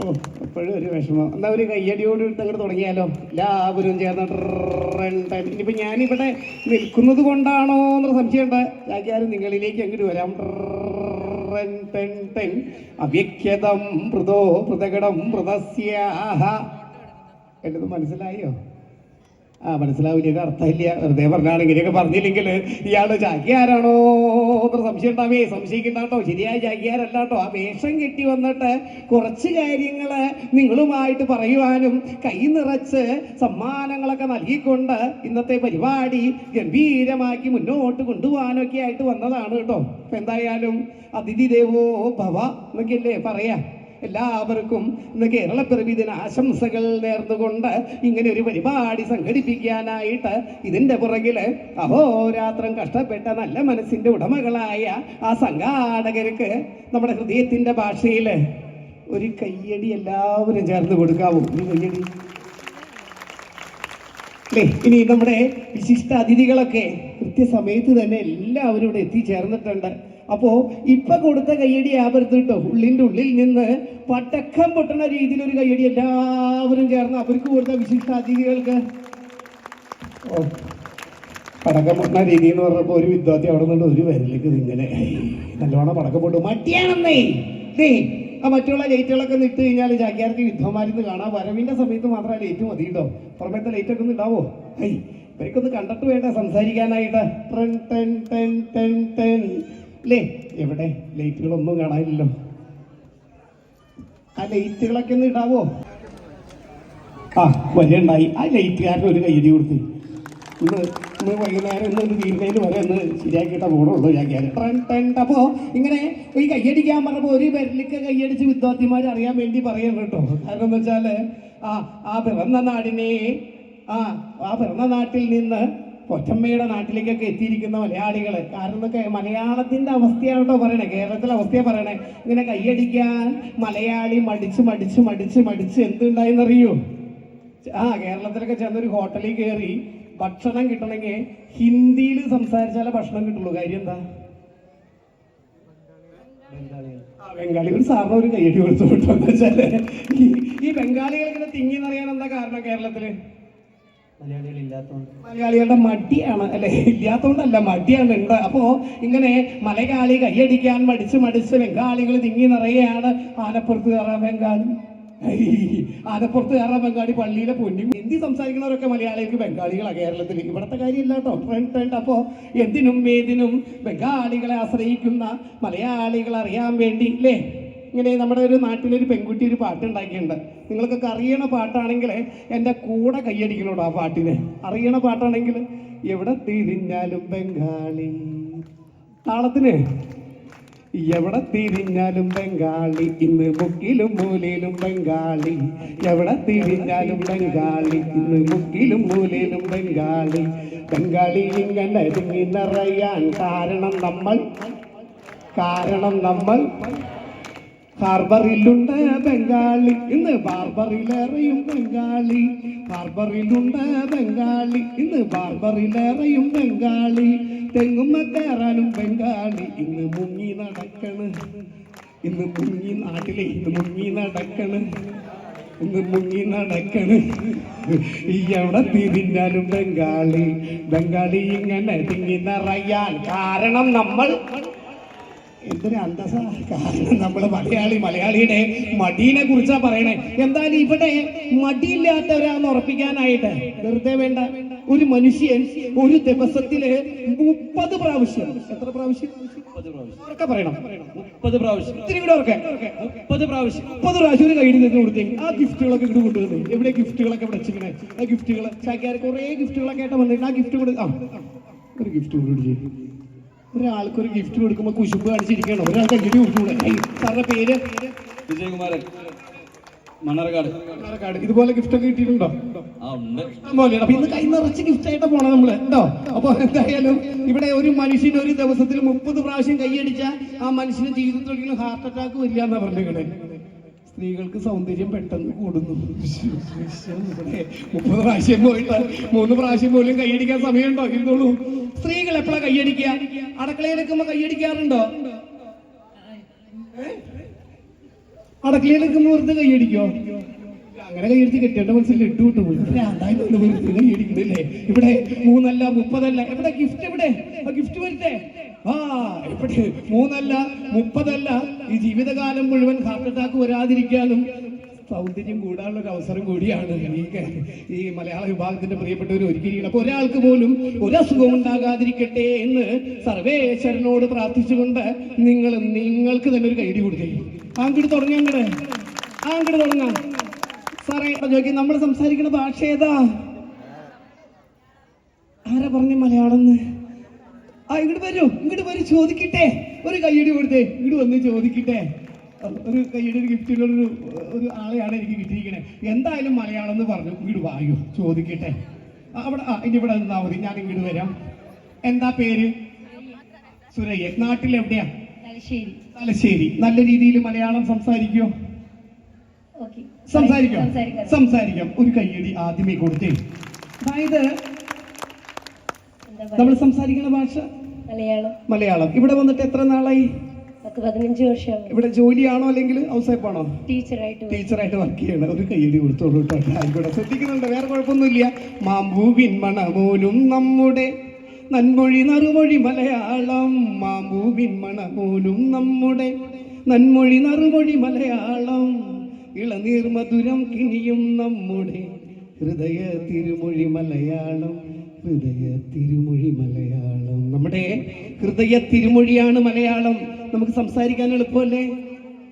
ഓ എപ്പോഴും ഒരു വിഷമം. എന്താ ഒരു കയ്യടിയോട് അങ്ങോട്ട് തുടങ്ങിയാലോ? എല്ലാവരും ചേർന്ന് ഇനിയിപ്പോൾ ഞാനിവിടെ നിൽക്കുന്നത് കൊണ്ടാണോ എന്നൊരു സംശയമുണ്ട് ആക്കിയാലും നിങ്ങളിലേക്ക് അങ്ങോട്ട് വരാം. അവ്യക്തം മൃതോ മൃതകടം മൃതസ്യാഹ എന്നത് മനസ്സിലായോ? ആ മനസ്സിലാവില്ല അർത്ഥമില്ല. വെറുതെ പറഞ്ഞാണ് ഇങ്ങനെയൊക്കെ പറഞ്ഞില്ലെങ്കിൽ ഇയാൾ ചാക്കിയാരാണോ അത്ര സംശയം ഉണ്ടാവേ. സംശയിക്കണ്ട ശരിയായ ചാക്കിയാരല്ല ആ വേഷം കെട്ടി വന്നിട്ട് കുറച്ച് കാര്യങ്ങൾ നിങ്ങളുമായിട്ട് പറയുവാനും കൈ നിറച്ച് സമ്മാനങ്ങളൊക്കെ നൽകിക്കൊണ്ട് ഇന്നത്തെ പരിപാടി ഗംഭീരമാക്കി മുന്നോട്ട് കൊണ്ടുപോകാനൊക്കെ ആയിട്ട് വന്നതാണ് കേട്ടോ. എന്തായാലും അതിഥി ദേവോ ഭവ എന്നൊക്കെയല്ലേ പറയാ. എല്ലാവർക്കും ഇന്ന് കേരളപ്പിറവി ദിന ആശംസകൾ നേർന്നുകൊണ്ട് ഇങ്ങനെ ഒരു പരിപാടി സംഘടിപ്പിക്കാനായിട്ട് ഇതിന്റെ പുറകിൽ അഹോരാത്രം കഷ്ടപ്പെട്ട നല്ല മനസ്സിന്റെ ഉടമകളായ ആ സംഘാടകർക്ക് നമ്മുടെ ഹൃദയത്തിന്റെ ഭാഷയിൽ ഒരു കയ്യടി എല്ലാവരും ചേർന്ന് കൊടുക്കാവും. ഒരു കയ്യടി. അല്ലേ? ഇനി നമ്മുടെ വിശിഷ്ട അതിഥികളൊക്കെ കൃത്യസമയത്ത് തന്നെ എല്ലാവരും ഇവിടെ എത്തിച്ചേർന്നിട്ടുണ്ട്. അപ്പോ ഇപ്പൊ കൊടുത്ത കയ്യടി ആവരുത് കേട്ടോ? ഉള്ളിന്റെ ഉള്ളിൽ നിന്ന് പട്ടക്കം പൊട്ടണ രീതിയിൽ ഒരു കയ്യടി എല്ലാവരും ചേർന്ന് അവർക്ക് കൊടുത്ത വിശിഷ്ട അതിഥികൾക്ക്. പടക്കം പൊട്ടണ രീതി എന്ന് പറഞ്ഞപ്പോ ഒരു വിദ്യാർത്ഥി അവിടെ നിന്ന് ഒരു വരലേക്ക് ഇങ്ങനെ നല്ലോണം പടക്കം പൊട്ടു. മട്ടിയാണെന്നേ ദേ ആ മറ്റുള്ള ലൈറ്റുകളൊക്കെ നിട്ട് കഴിഞ്ഞാൽ ജാഗ്യാർക്ക് യുദ്ധമാരിന്ന് കാണാം. വരവിന്റെ സമയത്ത് മാത്രം ആ ലൈറ്റ് മതി കേട്ടോ. പുറമേത്തെ ലൈറ്റ് ഒക്കെ ഒന്ന് ഉണ്ടാവോ ഐ ഇവർക്കൊന്ന് കണ്ടിട്ട് വേണ്ട. സംസാരിക്കാനായിട്ട്. ടെൻ ടെൻ ടെൻ ടെൻ അല്ലേ എവിടെ? ലൈറ്റുകളൊന്നും കാണാനില്ലല്ലോ. ആ ലൈറ്റുകളൊക്കെ ഒന്ന് ഇടാവോ? ആ വരണ്ടായി ആ ലൈറ്റുകാരന് ഒരു കയ്യടി കൊടുത്ത്. ഇന്ന് ഇന്ന് വൈകുന്നേരം ഇന്ന് ഒരു തീരുന്നതിന് വരെ ഒന്ന് ശരിയാക്കിയിട്ട ബോർഡുള്ളൂ ഞാൻ അപ്പോൾ ഇങ്ങനെ ഈ കയ്യടിക്കാൻ പറഞ്ഞപ്പോൾ ഒരു പേരിലേക്ക് കയ്യടിച്ച് വിദ്യാർത്ഥിമാർ അറിയാൻ വേണ്ടി പറയുന്നു കേട്ടോ. കാരണം എന്താ വെച്ചാൽ ആ ആ പിറന്ന നാടിനെ ആ ആ പിറന്ന നാട്ടിൽ നിന്ന് കൊച്ചമ്മയുടെ നാട്ടിലേക്കൊക്കെ എത്തിയിരിക്കുന്ന മലയാളികൾ കാരണം എന്നൊക്കെ മലയാളത്തിന്റെ അവസ്ഥയാണ് പറയണേ. കേരളത്തിലെ അവസ്ഥയാണ് പറയണേ. ഇങ്ങനെ കയ്യടിക്കാൻ മലയാളി മടിച്ച് മടിച്ച് മടിച്ച് മടിച്ച് എന്തുണ്ടായെന്നറിയോ? ആ കേരളത്തിലൊക്കെ ചെന്നൊരു ഹോട്ടലിൽ കയറി ഭക്ഷണം കിട്ടണമെങ്കിൽ ഹിന്ദിയിൽ സംസാരിച്ചാലേ ഭക്ഷണം കിട്ടുള്ളൂ. കാര്യം എന്താ ബംഗാളികൾ. സാറിന് ഒരു കയ്യടി കൊടുത്തു കേട്ടോ എന്താ വെച്ചാൽ ഈ- ബംഗാളികൾ ഇങ്ങനെ തിങ്ങി എന്നറിയാൻ എന്താ കാരണം കേരളത്തിൽ? മലയാളികളുടെ മടിയാണ് അല്ലെ? ഇല്ലാത്തതുകൊണ്ടല്ല മടിയാണ് ഉണ്ട് അപ്പോ ഇങ്ങനെ മലയാളി കയ്യടിക്കാൻ മടിച്ച് മടിച്ച് ബംഗാളികൾ തിങ്ങി നിറയാണ്. ആനപ്പുറത്ത് കയറാൻ ബംഗാളി. ആനപ്പുറത്ത് കയറാൻ ബംഗാളി പള്ളിയിലെ പൊന്നി ഹിന്ദി സംസാരിക്കുന്നവരൊക്കെ മലയാളികൾക്ക് ബംഗാളികളാണ് കേരളത്തിൽ ഇവിടുത്തെ കാര്യമില്ല കേട്ടോ അപ്പോ എന്തിനും ഏതിനും ബംഗാളികളെ ആശ്രയിക്കുന്ന മലയാളികൾ അറിയാൻ വേണ്ടി അല്ലേ ഇങ്ങനെ നമ്മുടെ ഒരു നാട്ടിലൊരു പെൺകുട്ടി ഒരു പാട്ട് ഉണ്ടാക്കിയിട്ടുണ്ട് നിങ്ങൾക്കൊക്കെ അറിയണ പാട്ടാണെങ്കിൽ എന്റെ കൂടെ കൈയടിക്കണോടോ ആ പാട്ടിന്? അറിയണ പാട്ടാണെങ്കിൽ എവിടെ തിരിഞ്ഞാലും ബംഗാളി. താളത്തിന്. എവിടെ തിരിഞ്ഞാലും ബംഗാളി. ഇന്ന് മുക്കിലും മൂലയിലും ബംഗാളി. എവിടെ തിരിഞ്ഞാലും ബംഗാളി. ഇന്ന് മുക്കിലും മൂലയിലും ബംഗാളി. ബംഗാളി ഇങ്ങനെ തിങ്ങി നിറയാൻ കാരണം നമ്മൾ കാരണം നമ്മൾ ഹാർബറിലുണ്ട് ബംഗാളി ഇന്ന് ബാർബറിലേറെയും ബംഗാളി ഹാർബറിലുണ്ട് ബംഗാളി ഇന്ന് ബാർബറിലേറെയും ബംഗാളി തെങ്ങുമ്മ കയറാനും ബംഗാളി ഇന്ന് മുങ്ങി നടക്കണ്. ഇന്ന് മുങ്ങി നാട്ടിലെ ഇന്ന് മുങ്ങി നടക്കണ്. ഇന്ന് മുങ്ങി നടക്കണ്. എവിടെ തിരിഞ്ഞാലും ബംഗാളി ബംഗാളി ഇങ്ങനെ തിങ്ങി നിറയാൻ കാരണം നമ്മൾ എന്തൊരു അന്തസ കാരണം നമ്മൾ മലയാളി മലയാളിയുടെ മടീനെ കുറിച്ചാ പറയണേ. എന്തായാലും ഇവിടെ മടിയില്ലാത്തവരാന്ന് ഉറപ്പിക്കാനായിട്ട് വെറുതെ വേണ്ട. ഒരു മനുഷ്യൻ ഒരു ദിവസത്തിൽ മുപ്പത് പ്രാവശ്യം എത്ര പ്രാവശ്യം? പറയണം. മുപ്പത് പ്രാവശ്യം. ഇത്തിരി കൂടെ ഉറക്കെ. മുപ്പത് പ്രാവശ്യം. മുപ്പത് പ്രാവശ്യം ഒരു നിന്ന് കൊടുത്തേ. ആ ഗിഫ്റ്റുകളൊക്കെ ഇങ്ങോട്ട് കൊണ്ടുവന്നേ. എവിടെ ഗിഫ്റ്റുകളൊക്കെ ഇവിടെ വെച്ചിങ്ങനെ ആ ഗിഫ്റ്റുകൾ ചാക്കാർ കുറേ ഗിഫ്റ്റുകളൊക്കെ ആയിട്ട് വന്നിട്ട് ആ ഗിഫ്റ്റ് കൊടുക്കാം ഒരു ഗിഫ്റ്റ് കൊടുത്തു ഒരാൾക്ക് ഒരു ഗിഫ്റ്റ് കൊടുക്കുമ്പോൾ കുശുമ്പ് കാണിച്ചിരിക്കണം ഒരാൾക്ക് കയ്യടി കൊടുക്കൂടെ സാറിന്റെ പേര്? വിജയകുമാരൻ. മണ്ണാർക്കാട്. മണ്ണാർക്കാട്. ഇതുപോലെ ഗിഫ്റ്റ് ഒക്കെ കിട്ടിയിട്ടുണ്ടോ? അപ്പൊ ഇന്ന് കൈ നിറച്ച് ഗിഫ്റ്റ് ആയിട്ട് പോണം നമ്മൾ. ഉണ്ടോ അപ്പൊ എന്തായാലും ഇവിടെ ഒരു മനുഷ്യന് ഒരു ദിവസത്തിൽ മുപ്പത് പ്രാവശ്യം കൈയടിച്ച ആ മനുഷ്യന് ജീവിതത്തിൽ ഒരിക്കലും ഹാർട്ട് അറ്റാക്ക് വരില്ല എന്നാ പറഞ്ഞിരിക്കണേ സ്ത്രീകൾക്ക് സൗന്ദര്യം പെട്ടെന്ന് കൂടുന്നു. മുപ്പത് പ്രാവശ്യം പോയിട്ട് മൂന്ന് പ്രാവശ്യം പോലും കൈയടിക്കാൻ സമയമുണ്ടോ? ഇരുന്നോളൂ. സ്ത്രീകൾ എപ്പോഴാ കൈയടിക്കുക? അടുക്കളയിൽ എടുക്കുമ്പോ കൈയടിക്കാറുണ്ടോ? അടക്കളയിലേക്ക് വെറുതെ കൈയടിക്കോ? അങ്ങനെ കൈയടിച്ച് കെട്ടിയുടെ മനസ്സിൽ ഇട്ടു വിട്ടു പോയി. വെറുതെ കൈയടിക്കണില്ലേ? ഇവിടെ മൂന്നല്ല മുപ്പതല്ല. എവിടെ ഗിഫ്റ്റ് എവിടെ? ആ ഗിഫ്റ്റ് വരട്ടെ. ആ ഇവിടെ മൂന്നല്ല മുപ്പതല്ല ഈ ജീവിതകാലം മുഴുവൻ ഹാർട്ട് അറ്റാക്ക് വരാതിരിക്കാനും സൗന്ദര്യം കൂടാനുള്ള ഒരു അവസരം കൂടിയാണ് ഈ ഈ മലയാള വിഭാഗത്തിന്റെ പ്രിയപ്പെട്ടവർ ഒരുക്കിയിരിക്കുന്നത് അപ്പൊ ഒരാൾക്ക് പോലും ഒരസുഖം ഉണ്ടാകാതിരിക്കട്ടെ എന്ന് സർവേശ്വരനോട് പ്രാർത്ഥിച്ചുകൊണ്ട് നിങ്ങൾ നിങ്ങൾക്ക് തന്നെ ഒരു കൈഡി കൊടുത്തേ അങ്ങോട്ട് തുടങ്ങാം കട ആങ്കിട്ട് തുടങ്ങാം. സാറേ ചോദിക്കും നമ്മൾ സംസാരിക്കുന്ന ഭാഷ ഏതാ? ആരാ പറഞ്ഞ മലയാളം ആ ഇങ്ങോട്ട് വരൂ ഇങ്ങോട്ട് വരൂ ചോദിക്കട്ടെ. ഒരു കൈയടി കൊടുത്തേ ഇങ്ങോട്ട് വന്ന് ചോദിക്കട്ടെ. ഒരു കയ്യടി ഒരു ഗിഫ്റ്റ് ഒരു ഒരു ആളെയാണ് എനിക്ക് കിട്ടിയിരിക്കണേ. എന്തായാലും മലയാളം എന്ന് പറഞ്ഞു ഇങ്ങോട്ട് വായു ചോദിക്കട്ടെ. അവിടെ ആ ഇനി ഇവിടെ നിന്നാ മതി ഞാൻ ഇങ്ങോട്ട് വരാം. എന്താ പേര്? സുരയ്യ നാട്ടിൽ എവിടെയാ? തലശ്ശേരി. നല്ല രീതിയിൽ മലയാളം സംസാരിക്കോ? സംസാരിക്കാം? സംസാരിക്കാം. ഒരു കയ്യടി ആദ്യമേ കൊടുത്തേ. അതായത് നമ്മൾ സംസാരിക്കുന്ന ഭാഷ മലയാളം. മലയാളം. ഇവിടെ വന്നിട്ട് എത്ര നാളായി? പത്ത് പതിനഞ്ച് വർഷം ഇവിടെ ജോലിയാണോ അല്ലെങ്കിൽ ഹൗസ് വൈഫാണോ ടീച്ചറായിട്ട് ടീച്ചറായിട്ട് വർക്ക് ചെയ്യണം. ഒരു കയ്യടി കൊടുത്തോളൂ കേട്ടോ. ആയിക്കോട്ടെ ശ്രദ്ധിക്കുന്നുണ്ട്. വേറെ കുഴപ്പമൊന്നുമില്ല. മാമ്പൂവിൻ മണമോലും നമ്മുടെ നന്മൊഴി നറുമൊഴി മലയാളം. മാമ്പൂവിൻ മണമോലും നമ്മുടെ നന്മൊഴി നറുമൊഴി മലയാളം. ഇളനീർ മധുരം കിണിയും നമ്മുടെ ഹൃദയ തിരുമൊഴി മലയാളം. ഹൃദയ തിരുമൊഴി മലയാളം. നമ്മുടെ ഹൃദയ തിരുമൊഴിയാണ് മലയാളം. നമുക്ക് സംസാരിക്കാൻ എളുപ്പമല്ലേ?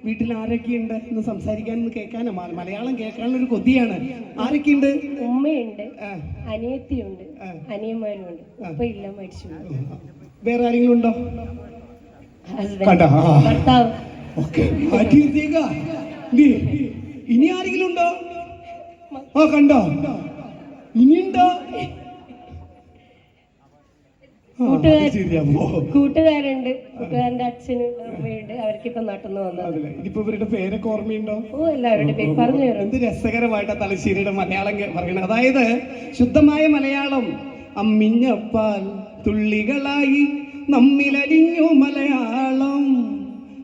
വീട്ടിൽ ആരൊക്കെയുണ്ട്? ഇന്ന് സംസാരിക്കാൻ കേൾക്കാനോ? മലയാളം കേൾക്കാനുള്ള ഒരു കൊതിയാണ്. ആരൊക്കെയുണ്ട്? ഉമ്മയുണ്ട് അനിയത്തിയുണ്ട്. അനിയന്മാരുണ്ട് ഇല്ല മരിച്ചു വേറെ ആരെങ്കിലും ഉണ്ടോ. ഭർത്താവ്. ഇനി ആരെങ്കിലും ഉണ്ടോ ഓ കണ്ടോ? ഇനിയുണ്ടോ? കൂട്ടുകാരുണ്ട്. കൂട്ടുകാരന്റെ അച്ഛനും അമ്മയുണ്ട്. അവർക്ക് ഇപ്പൊ നാട്ടിന്ന് വന്നത്. ഇതിപ്പോ ഇവരുടെ പേരൊക്കെ ഓർമ്മയുണ്ടോ? ഓ എല്ലാവരുടെ പേര് പറഞ്ഞു എന്ത് രസകരമായിട്ട് തലശ്ശേരിയുടെ മലയാളം പറയുന്നത്. പറയണത് അതായത് ശുദ്ധമായ മലയാളം. അമ്മിഞ്ഞപ്പാൽ തുള്ളികളായി നമ്മിലലിഞ്ഞു മലയാളം.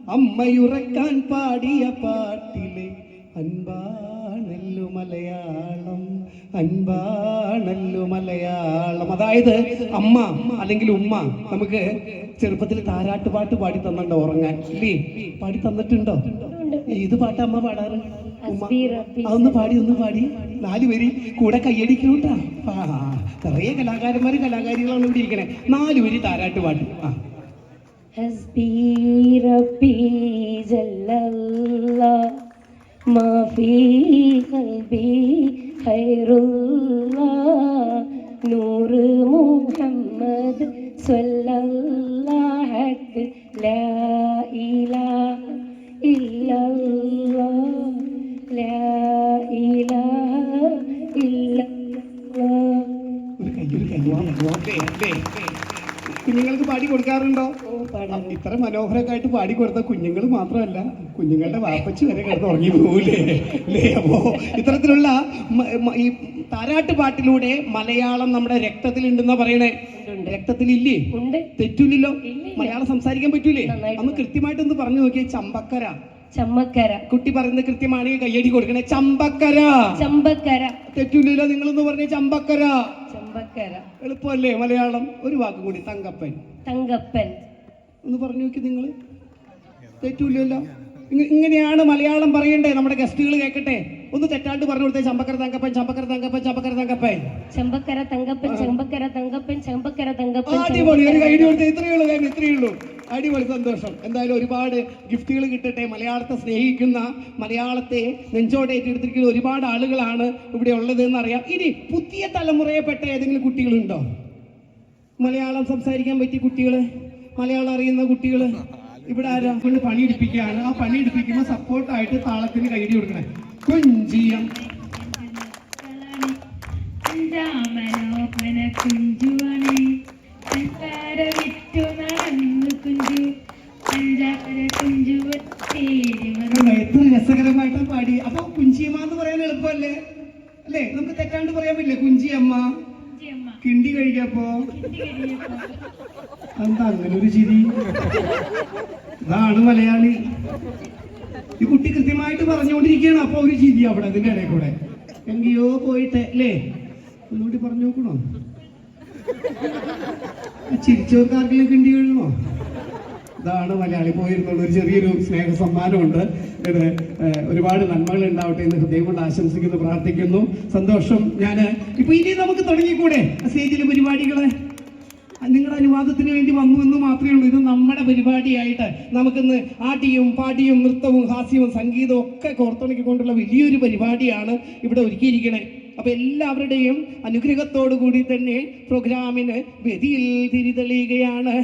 അമ്മയുറക്കാൻ പാടിയ പാട്ടിലെ അൻപാണല്ലു മലയാളം. അൻപാണല്ലോ മലയാളം. അതായത് അമ്മ അല്ലെങ്കിൽ ഉമ്മ നമുക്ക് ചെറുപ്പത്തിൽ താരാട്ടുപാട്ട് പാടി തന്നിട്ടുണ്ടോ ഉറങ്ങാൻ. ഇല്ലേ? പാടി തന്നിട്ടുണ്ടോ? ഏത് പാട്ട് അമ്മ പാടാറ്? അതൊന്ന് പാടി ഒന്ന് പാടി. നാല് പേര് കൂടെ കൈയടിക്കണോട്ടാ കുറെ കലാകാരന്മാർ കലാകാരികളാണ് ഇവിടെ ഇരിക്കണേ. നാല് പേര് താരാട്ട് പാട്ട്. ആ. ഹസ്ബീ ഖൈറുള്ള നൂറ് മുഹമ്മദ് സ്വല്ലല്ലാഹത്ത് ലാ ഇലാഹ ഇല്ലല്ലാഹ് ലാ ഇലാഹ ഇല്ലല്ലാഹ് കുഞ്ഞുങ്ങൾക്ക് പാടി കൊടുക്കാറുണ്ടോ? ഇത്ര മനോഹരമൊക്കെ ആയിട്ട് പാടി കൊടുത്ത കുഞ്ഞുങ്ങൾ മാത്രമല്ല കുഞ്ഞുങ്ങളുടെ വാപ്പച്ചി വരെ കിടന്ന് ഉറങ്ങി പോകൂലേ അല്ലേ? അപ്പോ ഇത്തരത്തിലുള്ള ഈ താരാട്ട് പാട്ടിലൂടെ മലയാളം നമ്മുടെ രക്തത്തിൽ ഉണ്ടെന്നാ പറയണേ. രക്തത്തിലില്ലേ? ഉണ്ട്. തെറ്റൂലല്ലോ മലയാളം സംസാരിക്കാൻ പറ്റൂലേ? അന്ന് കൃത്യമായിട്ട് ഒന്ന് പറഞ്ഞു നോക്കിയ ചമ്പക്കര. ചമ്പക്കര. കുട്ടി പറയുന്നത് കൃത്യമാണെങ്കിൽ കയ്യടി കൊടുക്കണേ. ചമ്പക്കര. ചമ്പക്കര. തെറ്റൂലല്ലോ നിങ്ങളൊന്ന് പറഞ്ഞേ ചമ്പക്കര. ചമ്പക്കര എളുപ്പമല്ലേ? മലയാളം ഒരു വാക്ക് കൂടി. തങ്കപ്പൻ. തങ്കപ്പൻ. ഒന്ന് പറഞ്ഞു നോക്കി നിങ്ങൾ തെറ്റൂലല്ലോ ഇങ്ങനെയാണ് മലയാളം പറയണ്ടേ? നമ്മുടെ ഗസ്റ്റുകൾ കേൾക്കട്ടെ ഒന്ന് തെറ്റാണ്ട് പറഞ്ഞു കൊടുത്തേ. ചമ്പക്കര തങ്കപ്പൻ ചമ്പക്കര തങ്കപ്പൻ ചമ്പക്കര തങ്കപ്പൻ. ചമ്പക്കര തങ്കപ്പൻ ചമ്പക്കര തങ്കപ്പൻ ചമ്പക്കര തങ്കപ്പൻ അടിപൊളി ഒരു കൈ കൊടുത്തേ. ഇത്രയേ ഉള്ളൂ ഇത്രയേ ഉള്ളൂ. അടിപൊളി സന്തോഷം. എന്തായാലും ഒരുപാട് ഗിഫ്റ്റുകൾ കിട്ടട്ടെ. മലയാളത്തെ സ്നേഹിക്കുന്ന മലയാളത്തെ നെഞ്ചോടെ ഏറ്റെടുത്തിരിക്കുന്ന ഒരുപാട് ആളുകളാണ് ഇവിടെ ഉള്ളത് എന്നറിയാം ഇനി പുതിയ തലമുറയെപ്പെട്ട ഏതെങ്കിലും കുട്ടികളുണ്ടോ? മലയാളം സംസാരിക്കാൻ പറ്റിയ കുട്ടികൾ മലയാളം അറിയുന്ന കുട്ടികൾ ഇവിടെ ആരാ? കൊണ്ട് പണിയെടുപ്പിക്കുകയാണ്. ആ പണിയെടുപ്പിക്കുമ്പോൾ സപ്പോർട്ടായിട്ട് താളത്തിന് കൈടി കൊടുക്കണേ. കുഞ്ചിയം. മനോഹര കുഞ്ചുവണേ. സഞ്ചാര വിറ്റു നടന്നു കുഞ്ചു സഞ്ചാര കുഞ്ചുവത്തേരി കണ്ടോ? എത്ര രസകരമായിട്ടാണ് പാടി അപ്പൊ കുഞ്ചിയമ്മ എന്ന് പറയാൻ എളുപ്പമല്ലേ അല്ലേ നമുക്ക് തെറ്റാണ്ട് അമ്മ കിണ്ടി കഴിക്കപ്പോ. എന്താ അങ്ങനെ ഒരു ചിരി? ഇതാണ് മലയാളി. ഈ കുട്ടി കൃത്യമായിട്ട് പറഞ്ഞുകൊണ്ടിരിക്കുകയാണ്. അപ്പൊ ഒരു ചിരി അവിടെ അതിന്റെ ഇടയിൽ കൂടെ. എങ്കിയോ പോയിട്ട് അല്ലേ? ഒന്നുകൂടി പറഞ്ഞു നോക്കണോ ചിരിച്ചവർക്ക് ആർക്കെങ്കിലും കിണ്ടി വീഴണോ ഇതാണ് മലയാളി പോയിരുന്നുള്ള ഒരു ചെറിയൊരു സ്നേഹ സമ്മാനമുണ്ട്. ഇത് ഒരുപാട് നന്മകൾ ഉണ്ടാവട്ടെ എന്ന് ഹൃദയം കൊണ്ട് ആശംസിക്കുന്നു പ്രാർത്ഥിക്കുന്നു. സന്തോഷം. ഞാൻ ഇപ്പൊ ഇനി നമുക്ക് തുടങ്ങിക്കൂടെ? സ്റ്റേജിലെ പരിപാടികളെ? നിങ്ങളുടെ അനുവാദത്തിന് വേണ്ടി വന്നു എന്ന് മാത്രമേ ഉള്ളൂ. ഇത് നമ്മുടെ പരിപാടിയായിട്ട് നമുക്കിന്ന് ആട്ടിയും പാട്ടിയും നൃത്തവും ഹാസ്യവും സംഗീതവും ഒക്കെ കോർത്തിണക്കിക്കൊണ്ടുള്ള വലിയൊരു പരിപാടിയാണ് ഇവിടെ ഒരുക്കിയിരിക്കണേ. അപ്പൊ എല്ലാവരുടെയും അനുഗ്രഹത്തോടു കൂടി തന്നെ പ്രോഗ്രാമിന് വേദിയിൽ തിരിതെളിയുകയാണ്.